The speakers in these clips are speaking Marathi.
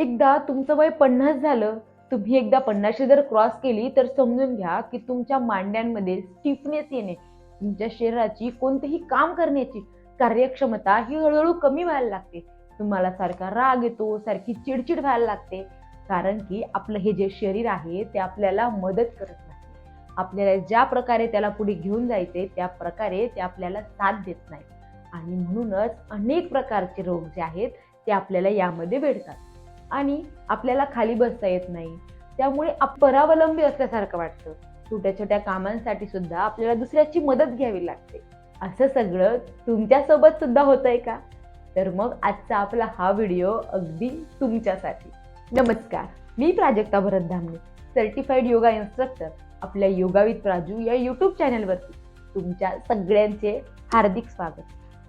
एकदा तुमचं वय पन्नास झालं तुम्ही एकदा पन्नाशी जर क्रॉस केली तर समजून घ्या की तुमच्या मांड्यांमध्ये स्टिफनेस येणे तुमच्या शरीराची कोणतेही काम करण्याची कार्यक्षमता ही हळूहळू कमी व्हायला लागते. तुम्हाला सारखा राग येतो सारखी चिडचिड व्हायला लागते. कारण की आपलं हे जे शरीर आहे ते आपल्याला मदत करत नाही. आपल्याला ज्या प्रकारे त्याला पुढे घेऊन जायचे त्या प्रकारे ते आपल्याला साथ देत नाही. आणि म्हणूनच अनेक प्रकारचे रोग जे आहेत ते आपल्याला यामध्ये भेटतात आणि आपल्याला खाली बसता येत नाही. त्यामुळे परावलंबी असल्यासारखं वाटतं. छोट्या छोट्या कामांसाठी सुद्धा आपल्याला दुसऱ्याची मदत घ्यावी लागते. असं सगळं तुमच्यासोबत सुद्धा होतंय का? तर मग आजचा आपला हा व्हिडिओ अगदी तुमच्यासाठी. नमस्कार. मी Prajakta Bharat Dhamane certified yoga instructor आपल्या योगावित प्राजू या यूट्यूब चॅनलवरती तुमच्या सगळ्यांचे हार्दिक स्वागत.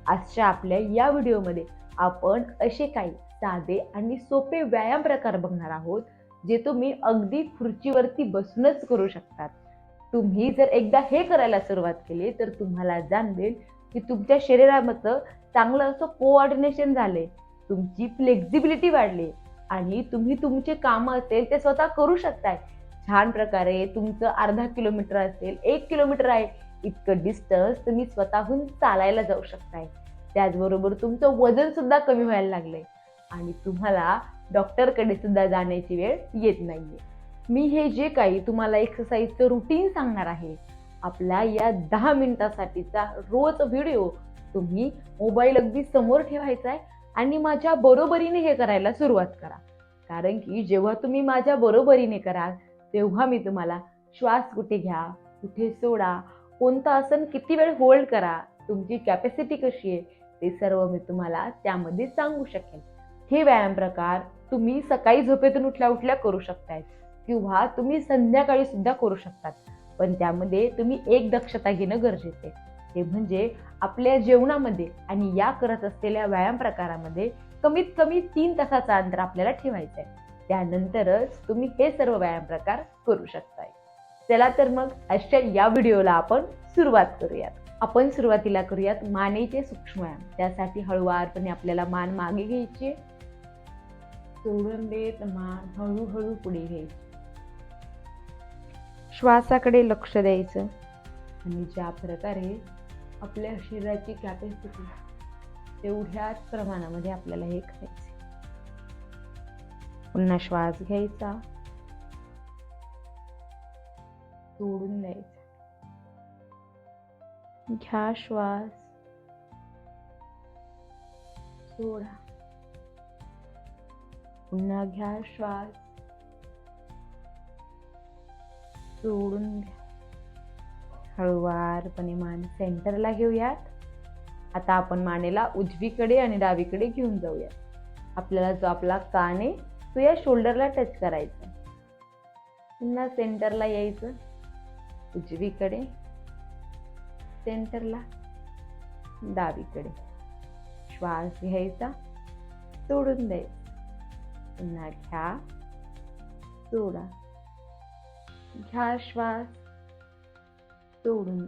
आजच्या आपल्या या व्हिडिओमध्ये आपण असे काही साधे आणि सोपे व्यायाम प्रकार बघणार आहोत जे तुम्ही अगदी खुर्चीवरती बसूनच करू शकतात. तुम्ही जर एकदा हे करायला सुरुवात केली तर तुम्हाला जाणवेल की तुमच्या शरीरामधलं चांगलं असं कोऑर्डिनेशन झाले तुमची फ्लेक्झिबिलिटी वाढली आणि तुम्ही तुमचे कामं असेल ते स्वतः करू शकताय. छान प्रकारे तुमचं अर्धा किलोमीटर असेल एक किलोमीटर आहे इतकं डिस्टन्स तुम्ही स्वतःहून चालायला जाऊ शकताय. त्याचबरोबर तुमचं वजन सुद्धा कमी व्हायला लागलंय. आणि तुम्हाला डॉक्टरकडे सुद्धा जाण्याची वेळ येत नाहीये. मी हे जे काही तुम्हाला एक्सरसाइजचं रुटीन सांगणार आहे आपल्या या दहा मिनिटासाठीचा रोज व्हिडिओ तुम्ही मोबाईल अगदी समोर ठेवायचा आहे आणि माझ्या बरोबरीने हे करायला सुरुवात करा. कारण की जेव्हा तुम्ही माझ्या बरोबरीने कराल तेव्हा मी तुम्हाला श्वास कुठे घ्या कुठे सोडा कोणतं आसन किती वेळ होल्ड करा तुमची कॅपॅसिटी कशी आहे ते सर्व मी तुम्हाला त्यामध्ये सांगू शकेन. हे व्यायाम प्रकार तुम्ही सकाळी झोपेतून उठल्या उठल्या करू शकताय किंवा तुम्ही संध्याकाळी सुद्धा करू शकतात. पण त्यामध्ये तुम्ही एक दक्षता घेणं गरजेचं आहे. ते म्हणजे आपल्या जेवणामध्ये आणि या करत असलेल्या व्यायाम प्रकारामध्ये कमीत कमी तीन तासाचा अंतर आपल्याला ठेवायचं आहे. त्यानंतरच तुम्ही हे सर्व व्यायाम प्रकार करू शकताय चला तर मग आजच्या या व्हिडिओला आपण सुरुवात करूयात. आपण सुरुवातीला करूयात मानेचे सूक्ष्म व्यायाम. त्यासाठी हळुवारपणे आपल्याला मान मागे घ्यायची सोडून देत मान हळूहळू पुढे घ्यायची. श्वासाकडे लक्ष द्यायचं. आणि ज्या प्रकारे आपल्या शरीराची कॅपॅसिटी तेवढ्याच प्रमाणामध्ये आपल्याला हे करायचे. पुन्हा श्वास घ्यायचा. सोडून द्यायचा. घ्या श्वास. सोडा. पुन्हा घ्या श्वास. सोडून घ्या. हळुवारपणे मान सेंटरला घेऊयात. आता आपण मानेला उजवीकडे आणि डावीकडे घेऊन जाऊयात. आपल्याला जो आपला कान आहे तो या शोल्डरला टच करायचा. पुन्हा सेंटरला यायचं. उजवीकडे सेंटरला डावीकडे. श्वास घ्यायचा. सोडून द्यायचा. पुन्हा घ्या सोडा घ्या श्वास सोडून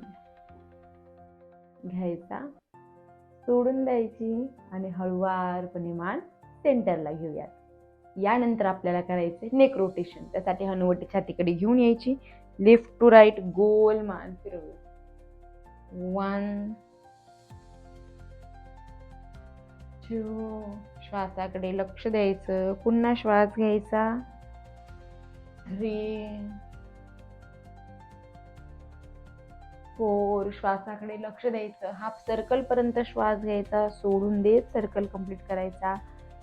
घ्यायचा सोडून द्यायची आणि हळुवारपणे मान सेंटरला घेऊयात. यानंतर आपल्याला करायचे नेक रोटेशन त्यासाठी हनुवटी छातीकडे घेऊन यायची. लेफ्ट टू राईट गोल मान फिरवूया वन टू श्वासाकडे लक्ष द्यायचं. पुन्हा श्वास घ्यायचा. थ्री फोर श्वासाकडे लक्ष द्यायचं. हाफ सर्कल पर्यंत श्वास घ्यायचा. सोडून देत सर्कल कंप्लीट करायचा.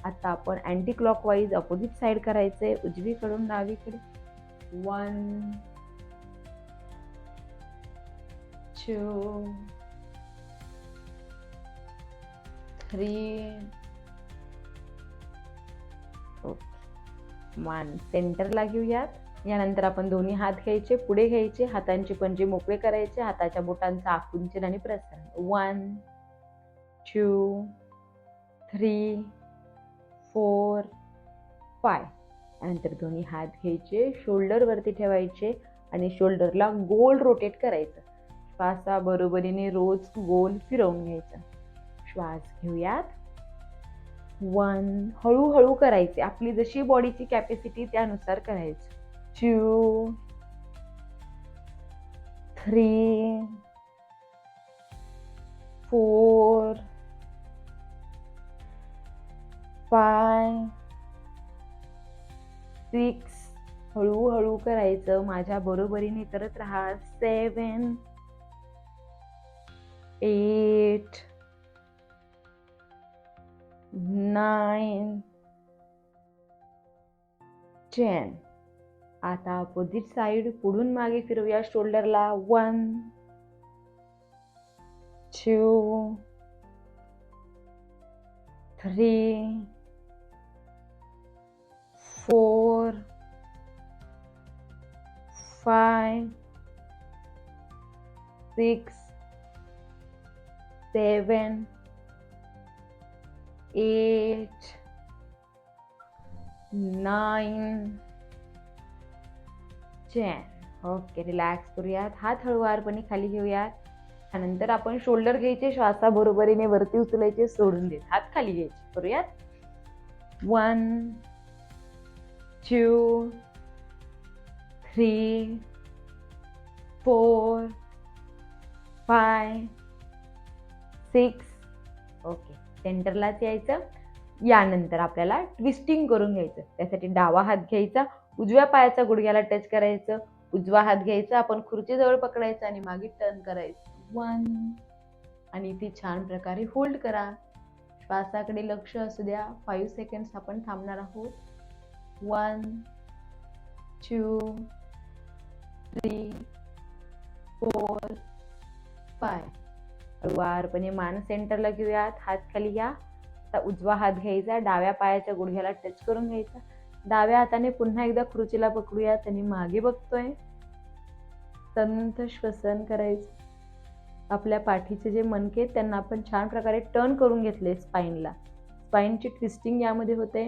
आता आपण अँटी क्लॉकवाईज अपोजिट साईड करायचंय. उजवीकडून डावीकडे. वन टू थ्री वन सेंटरला घेऊयात यानंतर आपण दोन्ही हात घ्यायचे पुढे घ्यायचे हातांचे पंजे मोकळे करायचे हाताच्या बोटांचा आकुंचन आणि प्रसरण. One two three four five यानंतर दोन्ही हात घ्यायचे शोल्डरवरती ठेवायचे आणि शोल्डरला गोल रोटेट करायचं. श्वासा बरोबरीने रोज गोल फिरवून घ्यायचं. श्वास घेऊयात. वन हळूहळू करायचे. आपली जशी बॉडीची कॅपॅसिटी त्यानुसार करायचं. Two three four five six हळूहळू करायचं. माझ्या बरोबरीने करत राहा. Seven eight nine. टेन. आता अपोजिट साइड पुढून मागे फिरूया शोल्डरला one. Two. Three. Four. Five six. Seven eight nine ten okay relax करूयात. हात हळूवारपणे खाली घेऊयात. त्यानंतर आपण शोल्डर घ्यायचे श्वासाबरोबरीने वरती उचलायचे सोडून देत. हात खाली घ्यायचे. करूयात? One two three four five six सेंटरलाच यायचं. यानंतर आपल्याला ट्विस्टिंग करून घ्यायचं. त्यासाठी डावा हात घ्यायचा उजव्या पायाचा गुडघ्याला टच करायचं उजवा हात घ्यायचा आपण खुर्चीजवळ पकडायचा आणि मागे टर्न करायचं. वन आणि ती छान प्रकारे होल्ड करा. श्वासाकडे लक्ष असू द्या. फाईव्ह सेकंड्स आपण थांबणार आहोत. One two three four five वारपणे मान सेंटरला घेऊयात. हात खाली घ्या. आता उजवा हात घ्यायचा. डाव्या पायाच्या गुडघ्याला टच करून घ्यायचा. डाव्या हाताने पुन्हा एकदा खुर्चीला पकडूयात आणि मागे बघतोय. संत श्वसन करायचं. आपल्या पाठीचे जे मनके त्यांना आपण छान प्रकारे टर्न करून घेतले स्पाईनला स्पाईनची ट्विस्टिंग यामध्ये होते.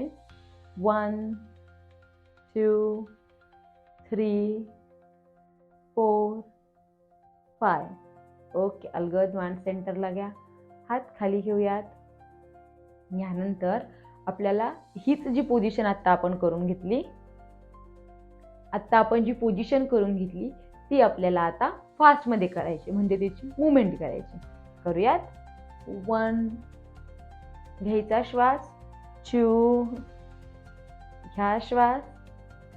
One two three four five okay अलगद मान सेंटरला घ्या. हात खाली घेऊयात. यानंतर आपल्याला हीच जी पोझिशन आत्ता आपण करून घेतली आत्ता आपण जी पोझिशन करून घेतली ती आपल्याला आता फास्टमध्ये करायची म्हणजे त्याची मुवमेंट करायची. करूयात? वन घ्यायचा श्वास. टू घ्या श्वास.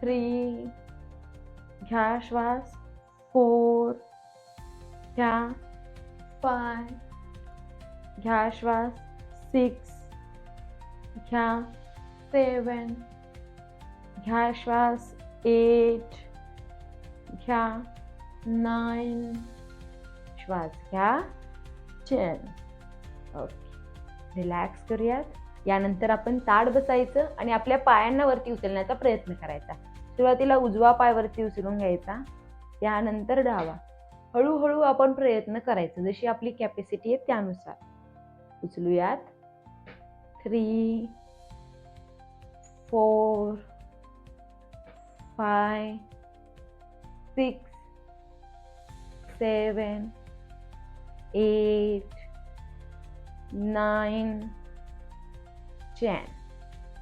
थ्री घ्या श्वास. फोर घ्या. फाय घ्या श्वास. सिक्स घ्या. सेवन घ्या श्वास. एट घ्या. नाईन श्वास घ्या. टेन ओके रिलॅक्स करूयात. यानंतर आपण ताड बसायचं आणि आपल्या पायांना वरती उचलण्याचा प्रयत्न करायचा. सुरुवातीला उजवा पाय वरती उचलून घ्यायचा. त्यानंतर डावा. हळूहळू आपण प्रयत्न करायचा जशी आपली कॅपॅसिटी आहे त्यानुसार. उचलूयात. Three four five six seven eight nine ten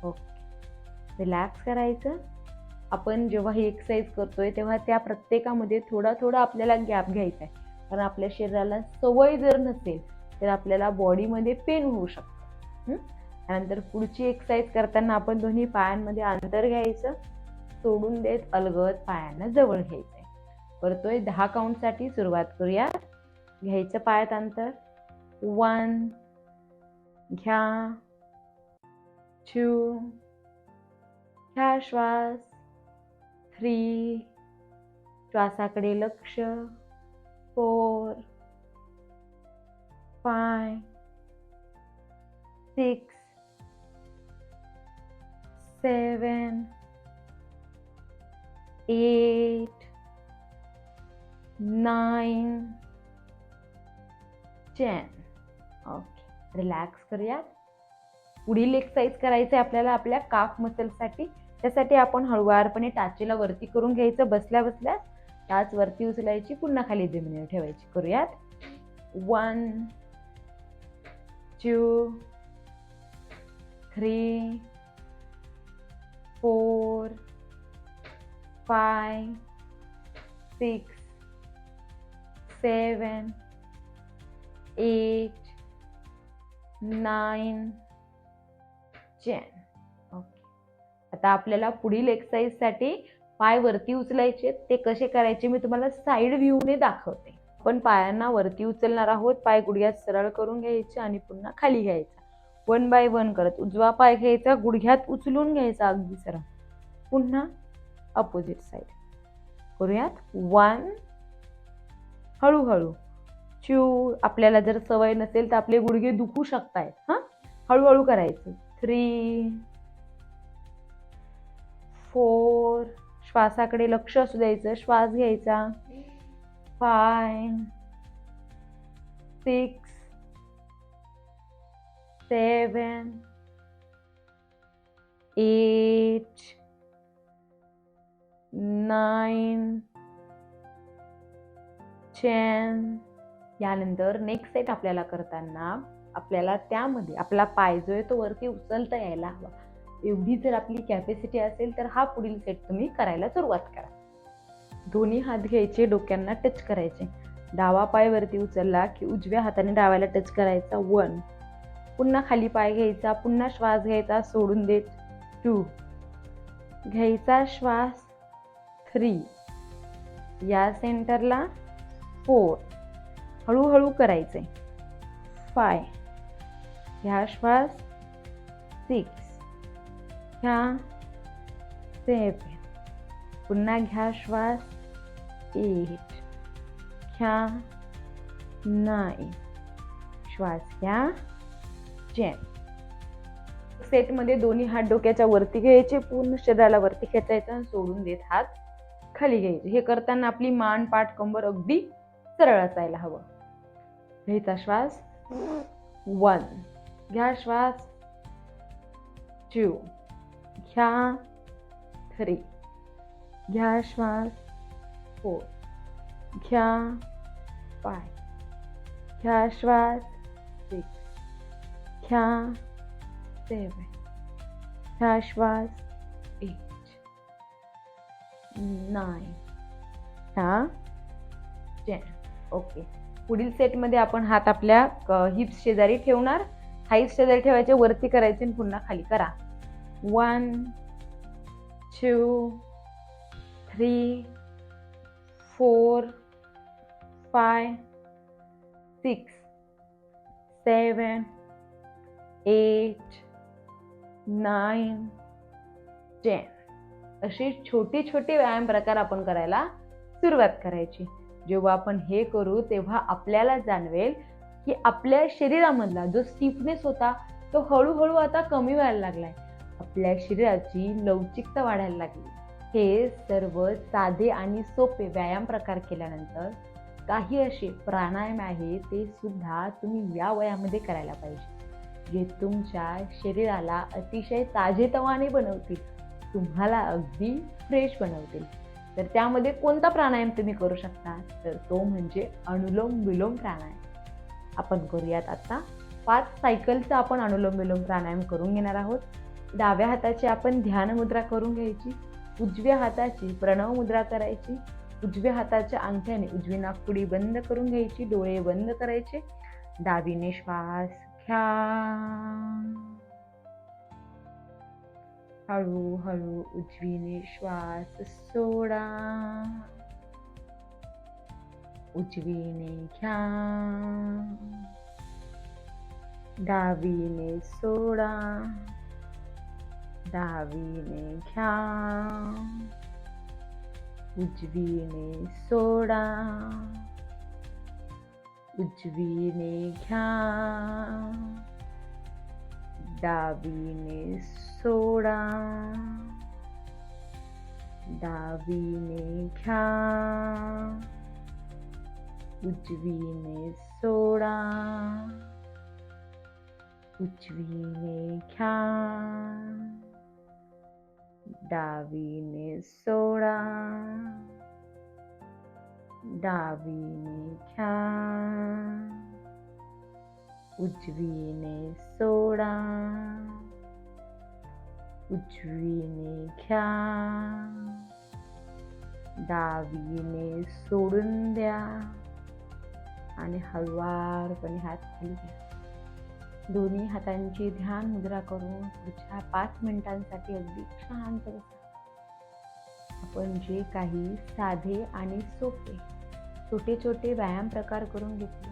okay relax करायचं. आपण जेव्हा ही एक्सरसाइज करतोय तेव्हा त्या प्रत्येकामध्ये थोडा थोडा आपल्याला गॅप घ्यायचा आहे कारण आपल्या शरीराला सवय जर नसेल तर आपल्याला बॉडीमध्ये पेन होऊ शकतं. त्यानंतर पुढची एक्सरसाइज करताना आपण दोन्ही पायांमध्ये अंतर घ्यायचं सोडून देत अलगद पायांना जवळ घ्यायचं आहे करतोय दहा काउंटसाठी सुरुवात करूया. घ्यायचं पायात अंतर. वन घ्या. टू घ्या श्वास. थ्री श्वासाकडे लक्ष four five six seven eight nine ten okay relax करूयात. पुढील एक्सरसाइज करायचं आहे आपल्याला आपल्या काफ मसलसाठी त्यासाठी आपण हळुवारपणे टाचेला वरती करून घ्यायचं. बसल्या बसल्या टाच वरती उचलायची. पुन्हा खाली जमिनीवर ठेवायची. करूयात. One two three four five six seven eight nine ten आता आपल्याला पुढील एक्सरसाइजसाठी पाय वरती उचलायचे ते कसे करायचे मी तुम्हाला साईड व्ह्यूने दाखवते. आपण पायांना वरती उचलणार आहोत. पाय गुडघ्यात सरळ करून घ्यायचे आणि पुन्हा खाली घ्यायचा. वन बाय वन करत उजवा पाय घ्यायचा गुडघ्यात उचलून घ्यायचा अगदी सरळ. पुन्हा अपोजिट साईड करूयात? वन हळूहळू. चू आपल्याला जर सवय नसेल तर आपले गुडघे दुखू शकतायत हां? हळूहळू करायचं. थ्री फोर श्वासाकडे लक्ष असू द्यायचं श्वास घ्यायचा. Five six seven eight nine ten यानंतर नेक्स्ट सेट आपल्याला करताना आपल्याला त्यामध्ये आपला पाय जो आहे तो वरती उचलता यायला हवा. एवढी जर आपली कॅपॅसिटी असेल तर हा पुढील सेट तुम्ही करायला सुरुवात करा. दोन्ही हात घ्यायचे डोक्यांना टच करायचे. डावा पाय वरती उचलला की उजव्या हाताने डाव्याला टच करायचा. वन पुन्हा खाली पाय घ्यायचा पुन्हा श्वास घ्यायचा सोडून देत. टू घ्यायचा श्वास. थ्री या सेंटरला फोर हळूहळू करायचे. फाय ह्या श्वास. सिक्स घ्या. सेफ पुन्हा घ्या श्वास. एट घ्या. नाईन श्वास घ्या. टेन सेटमध्ये दोन्ही हात डोक्याच्या वरती घ्यायचे पूर्ण शरीराला वरती खेचायचं आणि सोडून देत हात खाली घ्यायचे. हे करताना आपली मान पाठ कंबर अगदी सरळ असायला हवं. घ्यायचा श्वास. वन. घ्या श्वास. टू घ्या थ्री. घ्या श्वास. फोर. घ्या फाय घ्या श्वास. सिक्स घ्या सेवन. घ्या श्वास. एट नाईन ह्या टेन ओके पुढील सेटमध्ये आपण हात आपल्या हिप्स शेजारी ठेवणार. हाईप्स शेजारी ठेवायचे वरती करायचे आणि पुन्हा खाली करा. One two, three four five six seven eight, nine ten असे छोटे छोटे व्यायाम प्रकार आपण करायला सुरुवात करायची. जेव्हा आपण हे करू तेव्हा आपल्याला जाणवेल की आपल्या शरीरामधला जो स्टिफनेस होता तो हळूहळू आता कमी व्हायला लागलाय. आपल्या शरीराची लवचिकता वाढायला लागली. हे सर्व साधे आणि सोपे व्यायाम प्रकार केल्यानंतर काही असे प्राणायाम आहे ते सुद्धा तुम्ही या वयामध्ये करायला पाहिजे. जे तुमच्या शरीराला अतिशय ताजेतवाने बनवतील तुम्हाला अगदी फ्रेश बनवतील. तर त्यामध्ये कोणता प्राणायाम तुम्ही करू शकता? तर तो म्हणजे अनुलोम विलोम प्राणायाम. आपण करूयात आता पाच सायकलचा आपण अनुलोम विलोम प्राणायाम करून घेणार आहोत. डाव्या हाताची आपण ध्यान मुद्रा करून घ्यायची उजव्या हाताची प्रणव मुद्रा करायची उजव्या हाताच्या अंगठ्याने उजवी नागपुडी बंद करून घ्यायची डोळे बंद करायचे. डावीने श्वास घ्या. हळूहळू उजवीने श्वास सोडा. उजवीने घ्या. डावीने सोडा. डावीने घ्या. उजवीने सोडा. उजवीने घ्या. डावीने सोडा. डावीने घ्या. उजवीने सोडा. उजवीने घ्या. डावीने सोडा डावीने घ्या उजवीने सोडा उजवीने घ्या डावीने सोडून द्या आणि हळुवारपणे हात खाली घ्या दोन्ही हातांची ध्यान मुद्रा करून पुढच्या पाच मिनिटांसाठी अगदी शांत बसा. आपण जे काही साधे आणि सोपे छोटे छोटे व्यायाम प्रकार करून घेतले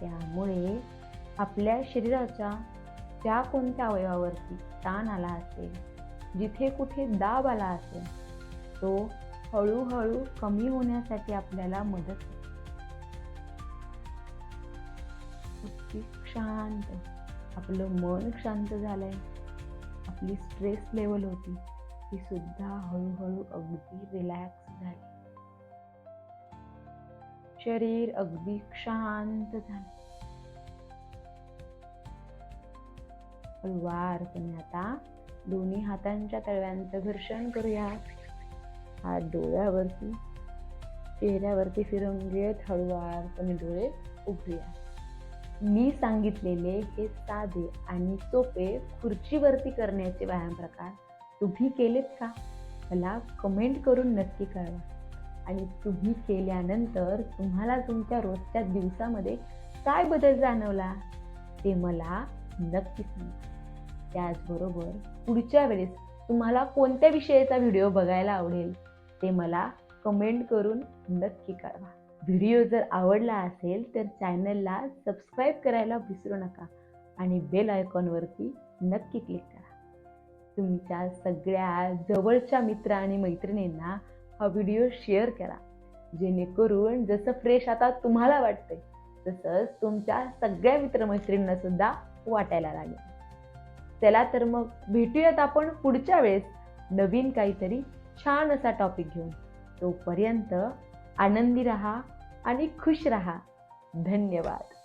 त्यामुळे आपल्या शरीराच्या त्या कोणत्या अवयवावरती ताण आला असेल जिथे कुठे दाब आला असेल तो हळूहळू कमी होण्यासाठी आपल्याला मदत होते. शांत. आपलं मन शांत झालंय. आपली स्ट्रेस लेवल होती. ती सुद्धा हळूहळू अगदी रिलॅक्स झाली. शरीर अगदी शांत झालं. हळुवारपणे आता दोन्ही हातांच्या तळव्यांचं घर्षण करूया हात डोळ्यावरती चेहऱ्यावरती फिरवून घेत हळूवारपणे डोळे उघडूया मी सांगितलेले हे साधे आणि सोपे खुर्चीवरती करण्याचे व्यायाम प्रकार तुम्ही केलेत का? मला कमेंट करून नक्की कळवा. आणि तुम्ही केल्यानंतर तुम्हाला तुमच्या रोजच्या दिवसामध्ये काय बदल जाणवला? ते मला नक्की सांगा. त्याचबरोबर पुढच्या वेळेस तुम्हाला कोणत्या विषयाचा व्हिडिओ बघायला आवडेल ते मला कमेंट करून नक्की कळवा. व्हिडिओ जर आवडला असेल तर चॅनलला सबस्क्राईब करायला विसरू नका आणि बेल आयकॉनवरती नक्की क्लिक करा. तुमच्या सगळ्या जवळच्या मित्र आणि मैत्रिणींना हा व्हिडिओ शेअर करा. जेणेकरून जसं फ्रेश आता तुम्हाला वाटतंय तसंच तुमच्या सगळ्या मित्रमैत्रिणींना सुद्धा वाटायला लागेल. चला तर मग भेटूयात आपण पुढच्या वेळेस नवीन काहीतरी छान असा टॉपिक घेऊन. तोपर्यंत आनंदी रहा आणि खुश रहा. धन्यवाद.